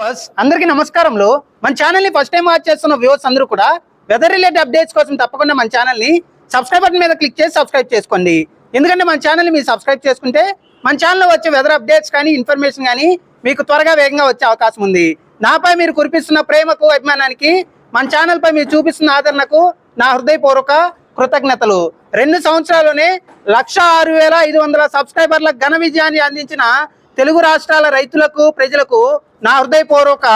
Viewers, అందరికీ నమస్కారంలో మన ఛానల్ని ఫస్ట్ టైం వాచ్ చేస్తున్న వ్యూవర్స్ అందరూ కూడా వెదర్ రిలేటెడ్ అప్డేట్స్ కోసం తప్పకుండా మన ఛానల్ని సబ్స్క్రైబ్ బటన్ మీద క్లిక్ చేసి సబ్స్క్రైబ్ చేసుకోండి. ఎందుకంటే మన ఛానల్ని మీరు సబ్స్క్రైబ్ చేసుకుంటే మన ఛానల్లో వచ్చే వెదర్ అప్డేట్స్ కానీ ఇన్ఫర్మేషన్ కానీ మీకు త్వరగా వేగంగా వచ్చే అవకాశం ఉంది. నాపై మీరు కురిపిస్తున్న ప్రేమకు అభిమానానికి మన ఛానల్పై మీరు చూపిస్తున్న ఆదరణకు నా హృదయపూర్వక కృతజ్ఞతలు. రెండు సంవత్సరాల్లోనే లక్ష ఆరు వేల ఐదు వందల సబ్స్క్రైబర్ల ఘన విజయాన్ని అందించిన తెలుగు రాష్ట్రాల రైతులకు ప్రజలకు నా హృదయపూర్వక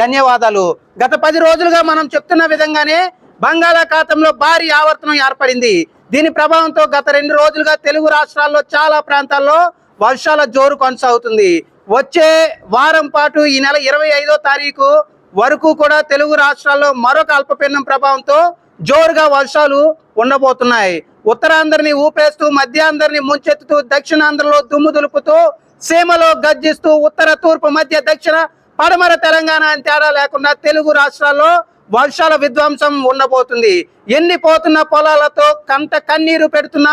ధన్యవాదాలు. గత పది రోజులుగా మనం చెప్తున్న విధంగానే బంగాళాఖాతంలో భారీ ఆవర్తనం ఏర్పడింది. దీని ప్రభావంతో గత రెండు రోజులుగా తెలుగు రాష్ట్రాల్లో చాలా ప్రాంతాల్లో వర్షాల జోరు కొనసాగుతుంది. వచ్చే వారం పాటు ఈ నెల ఇరవై ఐదో తారీఖు వరకు కూడా తెలుగు రాష్ట్రాల్లో మరొక అల్పపీడనం ప్రభావంతో జోరుగా వర్షాలు ఉండబోతున్నాయి. ఉత్తరాంధ్రని ఊపేస్తూ మధ్యాంధ్రని ముంచెత్తుతూ దక్షిణాంధ్రలో దుమ్ము దులుపుతూ సీమలో గర్జిస్తూ ఉత్తర తూర్పు మధ్య దక్షిణ పడమర తెలంగాణ అని తేడా లేకుండా తెలుగు రాష్ట్రాల్లో వర్షాల విధ్వంసం ఉండబోతుంది. ఎండిపోతున్న పొలాలతో కంట కన్నీరు పెడుతున్న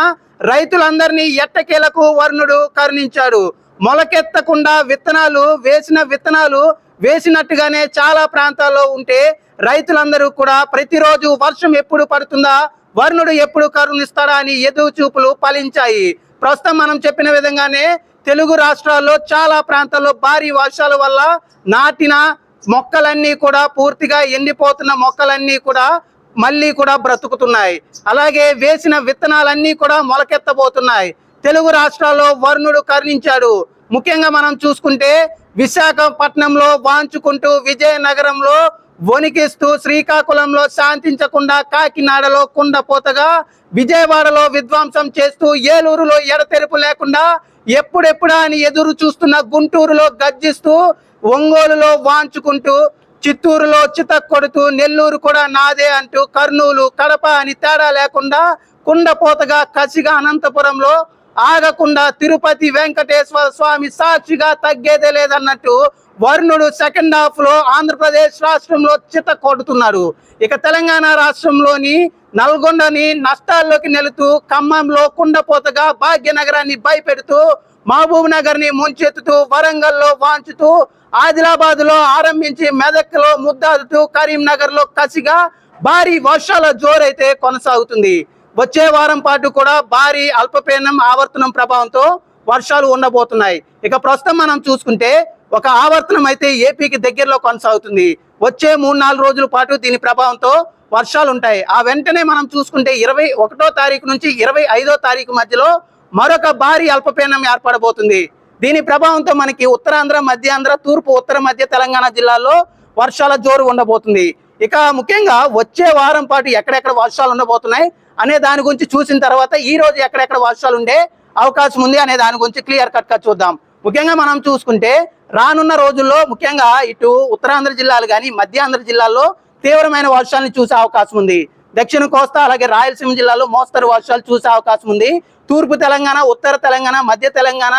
రైతులందరినీ ఎట్టకేలకు వర్ణుడు కరుణించాడు. మొలకెత్తకుండా విత్తనాలు వేసిన విత్తనాలు వేసినట్టుగానే చాలా ప్రాంతాల్లో ఉంటే రైతులందరూ కూడా ప్రతిరోజు వర్షం ఎప్పుడు పడుతుందా వర్ణుడు ఎప్పుడు కరుణిస్తాడా అని ఎదురు చూపులు ఫలించాయి ప్రస్తుతం మనం చెప్పిన విధంగానే తెలుగు రాష్ట్రాల్లో చాలా ప్రాంతాల్లో భారీ వర్షాల వల్ల నాటిన మొక్కలన్నీ కూడా పూర్తిగా ఎండిపోతున్న మొక్కలన్నీ కూడా మళ్ళీ కూడా బ్రతుకుతున్నాయి. అలాగే వేసిన విత్తనాలన్నీ కూడా మొలకెత్తబోతున్నాయి. తెలుగు రాష్ట్రాల్లో వరుణుడు కరుణించాడు. ముఖ్యంగా మనం చూసుకుంటే విశాఖపట్నంలో వాంచుకుంటూ విజయనగరంలో వణికిస్తూ శ్రీకాకుళంలో శాంతించకుండా కాకినాడలో కుండపోతగా విజయవాడలో విధ్వంసం చేస్తూ ఏలూరులో ఎడతెరుపు లేకుండా ఎప్పుడెప్పుడా అని ఎదురు చూస్తున్న గుంటూరులో గర్జిస్తూ ఒంగోలులో వాంచుకుంటూ చిత్తూరులో చితక్కొడుతూ నెల్లూరు కూడా నాదే అంటూ కర్నూలు కడప అని తేడా లేకుండా కుండపోతగా కసిగా అనంతపురంలో ఆగకుండా తిరుపతి వెంకటేశ్వర స్వామి సాక్షిగా తగ్గేదే లేదన్నట్టు వరుణుడు సెకండ్ హాఫ్లో ఆంధ్రప్రదేశ్ రాష్ట్రంలో చిత కొడుతున్నారు ఇక తెలంగాణ రాష్ట్రంలోని నల్గొండని నష్టాల్లోకి నెలుతూ ఖమ్మంలో కుండపోతగా భాగ్యనగరాన్ని భయపెడుతూ మహబూబ్ నగర్ని ముంచెత్తుతూ వరంగల్లో వాంచుతూ ఆదిలాబాద్లో ఆరంభించి మెదక్లో ముద్దాదుతూ కరీంనగర్లో కసిగా భారీ వర్షాల జోరైతే కొనసాగుతుంది. వచ్చే వారం పాటు కూడా భారీ అల్పపీడనం ఆవర్తనం ప్రభావంతో వర్షాలు ఉండబోతున్నాయి. ఇక ప్రస్తుతం మనం చూసుకుంటే ఒక ఆవర్తనం అయితే ఏపీకి దగ్గరలో కొనసాగుతుంది. వచ్చే మూడు నాలుగు రోజుల పాటు దీని ప్రభావంతో వర్షాలు ఉంటాయి. ఆ వెంటనే మనం చూసుకుంటే ఇరవై ఒకటో తారీఖు నుంచి ఇరవై ఐదో తారీఖు మధ్యలో మరొక భారీ అల్పపీడనం ఏర్పడబోతుంది. దీని ప్రభావంతో మనకి ఉత్తరాంధ్ర మధ్యాంధ్ర తూర్పు ఉత్తర మధ్య తెలంగాణ జిల్లాల్లో వర్షాల జోరు ఉండబోతుంది. ఇక ముఖ్యంగా వచ్చే వారం పాటు ఎక్కడెక్కడ వర్షాలు ఉండబోతున్నాయి అనే దాని గురించి చూసిన తర్వాత ఈ రోజు ఎక్కడెక్కడ వర్షాలు ఉండే అవకాశం ఉంది అనే దాని గురించి క్లియర్ కట్గా చూద్దాం. ముఖ్యంగా మనం చూసుకుంటే రానున్న రోజుల్లో ముఖ్యంగా ఇటు ఉత్తరాంధ్ర జిల్లాలు కానీ మధ్యాంధ్ర జిల్లాల్లో తీవ్రమైన వర్షాలను చూసే అవకాశం ఉంది. దక్షిణ కోస్తా అలాగే రాయలసీమ జిల్లాలో మోస్తరు వర్షాలు చూసే అవకాశం ఉంది. తూర్పు తెలంగాణ ఉత్తర తెలంగాణ మధ్య తెలంగాణ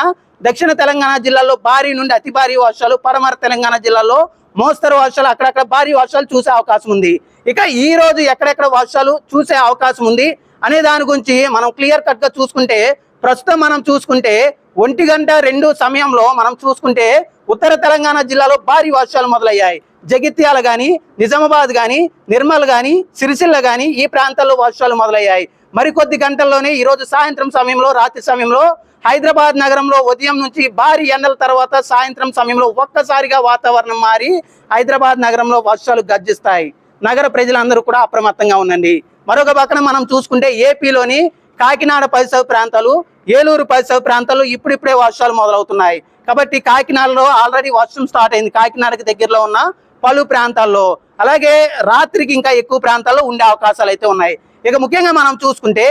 దక్షిణ తెలంగాణ జిల్లాల్లో భారీ నుండి అతి భారీ వర్షాలు పడమర తెలంగాణ జిల్లాలో మోస్తరు వర్షాలు అక్కడక్కడ భారీ వర్షాలు చూసే అవకాశం ఉంది. ఇక ఈ రోజు ఎక్కడెక్కడ వర్షాలు చూసే అవకాశం ఉంది అనే దాని గురించి మనం క్లియర్ కట్గా చూసుకుంటే ప్రస్తుతం మనం చూసుకుంటే ఒంటి గంట రెండు సమయంలో మనం చూసుకుంటే ఉత్తర తెలంగాణ జిల్లాలో భారీ వర్షాలు మొదలయ్యాయి. జగిత్యాల గాని నిజామాబాద్ గాని నిర్మల్ గాని సిరిసిల్ల గాని ఈ ప్రాంతాల్లో వర్షాలు మొదలయ్యాయి. మరికొద్ది గంటల్లోనే ఈరోజు సాయంత్రం సమయంలో రాత్రి సమయంలో హైదరాబాద్ నగరంలో ఉదయం నుంచి భారీ ఎండల తర్వాత సాయంత్రం సమయంలో ఒక్కసారిగా వాతావరణం మారి హైదరాబాద్ నగరంలో వర్షాలు గర్జిస్తాయి. నగర ప్రజలందరూ కూడా అప్రమత్తంగా ఉండండి. మరొక పక్కన మనం చూసుకుంటే ఏపీలోని కాకినాడ పరిసర ప్రాంతాలు ఏలూరు పరిసర ప్రాంతాల్లో ఇప్పుడిప్పుడే వర్షాలు మొదలవుతున్నాయి. కాబట్టి కాకినాడలో ఆల్రెడీ వర్షం స్టార్ట్ అయింది. కాకినాడకి దగ్గరలో ఉన్న పలు ప్రాంతాల్లో. అలాగే రాత్రికి ఇంకా ఎక్కువ ప్రాంతాల్లో ఉండే అవకాశాలు అయితే ఉన్నాయి. ఇక ముఖ్యంగా మనం చూసుకుంటే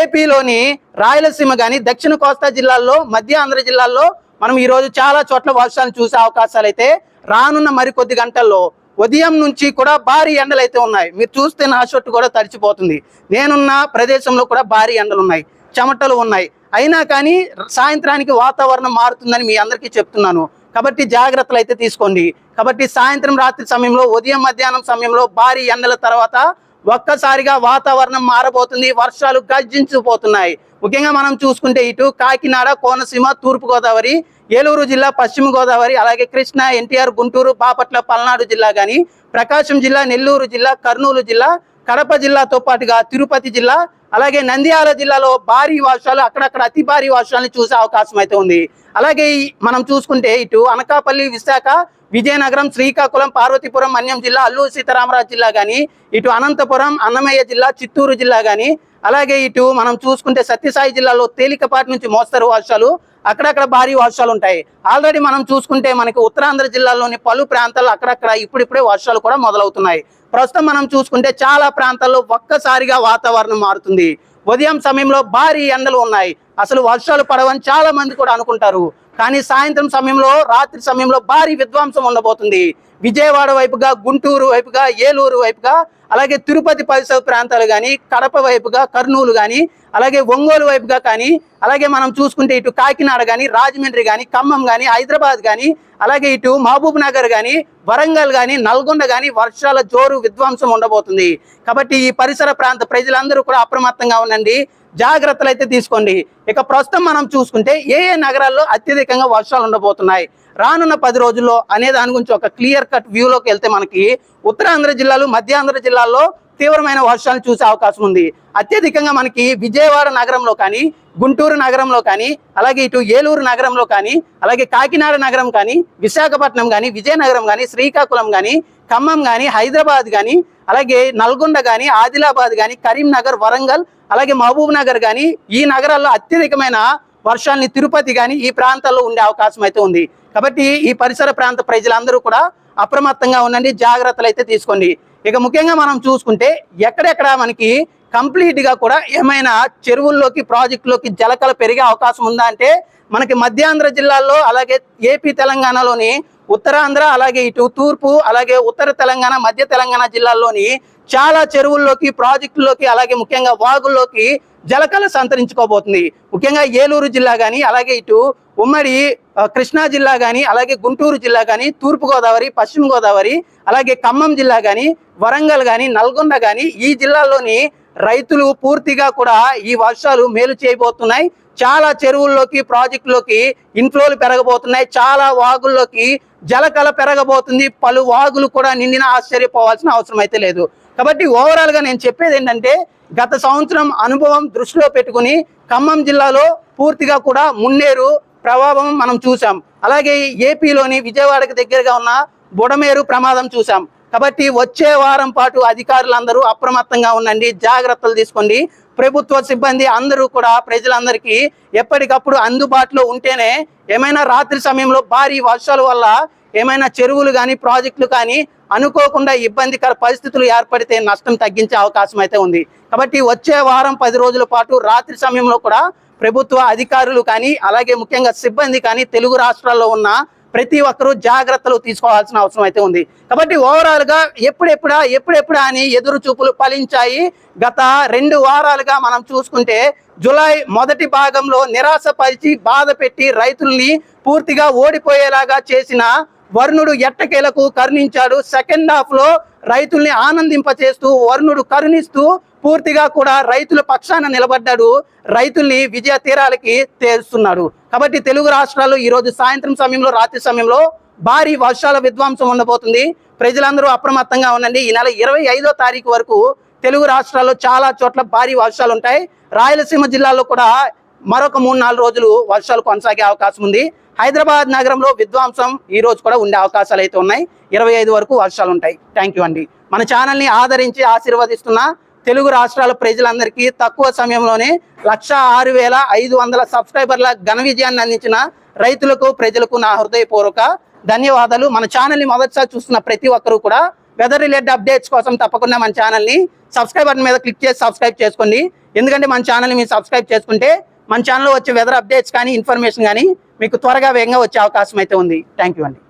ఏపీలోని రాయలసీమ కానీ దక్షిణ కోస్తా జిల్లాల్లో మధ్య ఆంధ్ర జిల్లాల్లో మనం ఈరోజు చాలా చోట్ల వర్షాలు చూసే అవకాశాలు అయితే రానున్న మరికొద్ది గంటల్లో ఉదయం నుంచి కూడా భారీ ఎండలు అయితే ఉన్నాయి. మీరు చూస్తే నా షొట్టు కూడా తడిచిపోతుంది. నేనున్న ప్రదేశంలో కూడా భారీ ఎండలు ఉన్నాయి. చెమటలు ఉన్నాయి. అయినా కానీ సాయంత్రానికి వాతావరణం మారుతుందని మీ అందరికీ చెప్తున్నాను. కాబట్టి జాగ్రత్తలు అయితే తీసుకోండి. కాబట్టి సాయంత్రం రాత్రి సమయంలో ఉదయం మధ్యాహ్నం సమయంలో భారీ ఎండల తర్వాత ఒక్కసారిగా వాతావరణం మారబోతుంది. వర్షాలు గర్జించిపోతున్నాయి. ముఖ్యంగా మనం చూసుకుంటే ఇటు కాకినాడ కోనసీమ తూర్పుగోదావరి ఏలూరు జిల్లా పశ్చిమ గోదావరి అలాగే కృష్ణా ఎన్టీఆర్ గుంటూరు బాపట్ల పల్నాడు జిల్లా కానీ ప్రకాశం జిల్లా నెల్లూరు జిల్లా కర్నూలు జిల్లా కడప జిల్లాతో పాటుగా తిరుపతి జిల్లా అలాగే నంద్యాల జిల్లాలో భారీ వర్షాలు అక్కడక్కడ అతి భారీ వర్షాలను చూసే అవకాశం అయితే ఉంది. అలాగే మనం చూసుకుంటే ఇటు అనకాపల్లి విశాఖ విజయనగరం శ్రీకాకుళం పార్వతీపురం మన్యం జిల్లా అల్లూరు సీతారామరాజు జిల్లా కానీ ఇటు అనంతపురం అన్నమయ్య జిల్లా చిత్తూరు జిల్లా కానీ అలాగే ఇటు మనం చూసుకుంటే సత్యసాయి జిల్లాలో తేలికపాటి నుంచి మోస్తరు వర్షాలు అక్కడక్కడ భారీ వర్షాలు ఉంటాయి. ఆల్రెడీ మనం చూసుకుంటే మనకి ఉత్తరాంధ్ర జిల్లాలోని పలు ప్రాంతాల్లో అక్కడక్కడ ఇప్పుడిప్పుడే వర్షాలు కూడా మొదలవుతున్నాయి. ప్రస్తుతం మనం చూసుకుంటే చాలా ప్రాంతాల్లో ఒక్కసారిగా వాతావరణం మారుతుంది. ఉదయం సమయంలో భారీ ఎండలు ఉన్నాయి. అసలు వర్షాలు పడవని చాలా మంది కూడా అనుకుంటారు. కానీ సాయంత్రం సమయంలో రాత్రి సమయంలో భారీ విధ్వంసం ఉండబోతుంది. విజయవాడ వైపుగా గుంటూరు వైపుగా ఏలూరు వైపుగా అలాగే తిరుపతి పరిసర ప్రాంతాలు కానీ కడప వైపుగా కర్నూలు కానీ అలాగే ఒంగోలు వైపుగా కానీ అలాగే మనం చూసుకుంటే ఇటు కాకినాడ కానీ రాజమండ్రి కానీ ఖమ్మం కానీ హైదరాబాద్ కానీ అలాగే ఇటు మహబూబ్ నగర్ కానీ వరంగల్ కానీ నల్గొండ కానీ వర్షాల జోరు విధ్వంసం ఉండబోతుంది. కాబట్టి ఈ పరిసర ప్రాంత ప్రజలందరూ కూడా అప్రమత్తంగా ఉండండి. జాగ్రత్తలు అయితే తీసుకోండి. ఇక ప్రస్తుతం మనం చూసుకుంటే ఏ ఏ నగరాల్లో అత్యధికంగా వర్షాలు ఉండబోతున్నాయి? రానున్న పది రోజుల్లో అనే దాని గురించి ఒక క్లియర్ కట్ వ్యూలోకి వెళ్తే మనకి ఉత్తరాంధ్ర జిల్లాలు మధ్యాంధ్ర జిల్లాల్లో తీవ్రమైన వర్షాలు చూసే అవకాశం ఉంది. అత్యధికంగా మనకి విజయవాడ నగరంలో కానీ గుంటూరు నగరంలో కానీ అలాగే ఇటు ఏలూరు నగరంలో కానీ అలాగే కాకినాడ నగరం కానీ విశాఖపట్నం కానీ విజయనగరం కానీ శ్రీకాకుళం కానీ ఖమ్మం కానీ హైదరాబాద్ కానీ అలాగే నల్గొండ కానీ ఆదిలాబాద్ కానీ కరీంనగర్ వరంగల్ అలాగే మహబూబ్ నగర్ కానీ ఈ నగరాల్లో అత్యధికమైన వర్షాలని తిరుపతి కానీ ఈ ప్రాంతాల్లో ఉండే అవకాశం అయితే ఉంది. కాబట్టి ఈ పరిసర ప్రాంత ప్రజలందరూ కూడా అప్రమత్తంగా ఉండండి జాగ్రత్తలు అయితే తీసుకోండి. ఇక ముఖ్యంగా మనం చూసుకుంటే ఎక్కడెక్కడ మనకి కంప్లీట్గా కూడా ఏమైనా చెరువుల్లోకి ప్రాజెక్టులోకి జలకల పెరిగే అవకాశం ఉందా అంటే మనకి మధ్యాంధ్ర జిల్లాల్లో అలాగే ఏపీ తెలంగాణలోని ఉత్తరాంధ్ర అలాగే ఇటు తూర్పు అలాగే ఉత్తర తెలంగాణ మధ్య తెలంగాణ జిల్లాల్లోని చాలా చెరువుల్లోకి ప్రాజెక్టుల్లోకి అలాగే ముఖ్యంగా వాగుల్లోకి జలకళ సంతరించుకోబోతుంది. ముఖ్యంగా ఏలూరు జిల్లా కానీ అలాగే ఇటు ఉమ్మడి కృష్ణా జిల్లా కానీ అలాగే గుంటూరు జిల్లా కానీ తూర్పుగోదావరి పశ్చిమ గోదావరి అలాగే ఖమ్మం జిల్లా కానీ వరంగల్ కానీ నల్గొండ కానీ ఈ జిల్లాల్లోని రైతులు పూర్తిగా కూడా ఈ వర్షాలు మేలు చేయబోతున్నాయి. చాలా చెరువుల్లోకి ప్రాజెక్టులోకి ఇన్ఫ్లోలు పెరగబోతున్నాయి. చాలా వాగుల్లోకి జలకళ పెరగబోతుంది. పలు వాగులు కూడా నిండిన ఆశ్చర్యపోవాల్సిన అవసరం అయితే లేదు. కాబట్టి ఓవరాల్గా నేను చెప్పేది ఏంటంటే గత సంవత్సరం అనుభవం దృష్టిలో పెట్టుకుని ఖమ్మం జిల్లాలో పూర్తిగా కూడా మున్నేరు ప్రభావం మనం చూసాం అలాగే ఏపీలోని విజయవాడకు దగ్గరగా ఉన్న బుడమేరు ప్రమాదం చూసాం కాబట్టి వచ్చే వారం పాటు అధికారులందరూ అప్రమత్తంగా ఉండండి జాగ్రత్తలు తీసుకోండి. ప్రభుత్వ సిబ్బంది అందరూ కూడా ప్రజలందరికీ ఎప్పటికప్పుడు అందుబాటులో ఉంటేనే ఏమైనా రాత్రి సమయంలో భారీ వర్షాల వల్ల ఏమైనా చెరువులు కానీ ప్రాజెక్టులు కానీ అనుకోకుండా ఇబ్బందికర పరిస్థితులు ఏర్పడితే నష్టం తగ్గించే అవకాశం అయితే ఉంది. కాబట్టి వచ్చే వారం పది రోజుల పాటు రాత్రి సమయంలో కూడా ప్రభుత్వ అధికారులు కానీ అలాగే ముఖ్యంగా సిబ్బంది కానీ తెలుగు రాష్ట్రాల్లో ఉన్న ప్రతి ఒక్కరూ జాగ్రత్తలు తీసుకోవాల్సిన అవసరం అయితే ఉంది. కాబట్టి ఓవరాల్గా ఎప్పుడెప్పుడా ఎప్పుడెప్పుడా అని ఎదురు చూపులు ఫలించాయి. గత రెండు వారాలుగా మనం చూసుకుంటే జులై మొదటి భాగంలో నిరాశపరిచి బాధ పెట్టి రైతుల్ని పూర్తిగా ఓడిపోయేలాగా చేసిన వరుణుడు ఎట్టకేలకు కరుణించాడు. సెకండ్ హాఫ్లో రైతుల్ని ఆనందింపచేస్తూ వరుణుడు కరుణిస్తూ పూర్తిగా కూడా రైతుల పక్షాన నిలబడ్డాడు. రైతుల్ని విజయ తీరాలకి తేలుస్తున్నాడు కాబట్టి తెలుగు రాష్ట్రాల్లో ఈ రోజు సాయంత్రం సమయంలో రాత్రి సమయంలో భారీ వర్షాల విధ్వంసం ఉండబోతుంది. ప్రజలందరూ అప్రమత్తంగా ఉండండి. ఈ నెల ఇరవై ఐదో తారీఖు వరకు తెలుగు రాష్ట్రాల్లో చాలా చోట్ల భారీ వర్షాలు ఉంటాయి రాయలసీమ జిల్లాలో కూడా మరొక మూడు నాలుగు రోజులు వర్షాలు కొనసాగే అవకాశం ఉంది. హైదరాబాద్ నగరంలో విధ్వంసం ఈ రోజు కూడా ఉండే అవకాశాలు అయితే ఉన్నాయి. ఇరవై ఐదు వరకు వర్షాలు ఉంటాయి. థ్యాంక్ యూ అండి. మన ఛానల్ని ఆదరించి ఆశీర్వదిస్తున్న తెలుగు రాష్ట్రాల ప్రజలందరికీ తక్కువ సమయంలోనే లక్ష ఆరు వేల ఐదు వందల సబ్స్క్రైబర్ల ఘన విజయాన్ని అందించిన రైతులకు ప్రజలకు నా హృదయపూర్వక ధన్యవాదాలు. మన ఛానల్ని మొదటిసారి చూస్తున్న ప్రతి ఒక్కరూ కూడా వెదర్ రిలేటెడ్ అప్డేట్స్ కోసం తప్పకుండా మన ఛానల్ని సబ్స్క్రైబ్ బటన్ మీద క్లిక్ చేసి సబ్స్క్రైబ్ చేసుకోండి. ఎందుకంటే మన ఛానల్ని మీరు సబ్స్క్రైబ్ చేసుకుంటే మన ఛానల్లో వచ్చే వెదర్ అప్డేట్స్ కానీ ఇన్ఫర్మేషన్ కానీ మీకు త్వరగా వేగంగా వచ్చే అవకాశం అయితే ఉంది. థ్యాంక్ యూ అండి.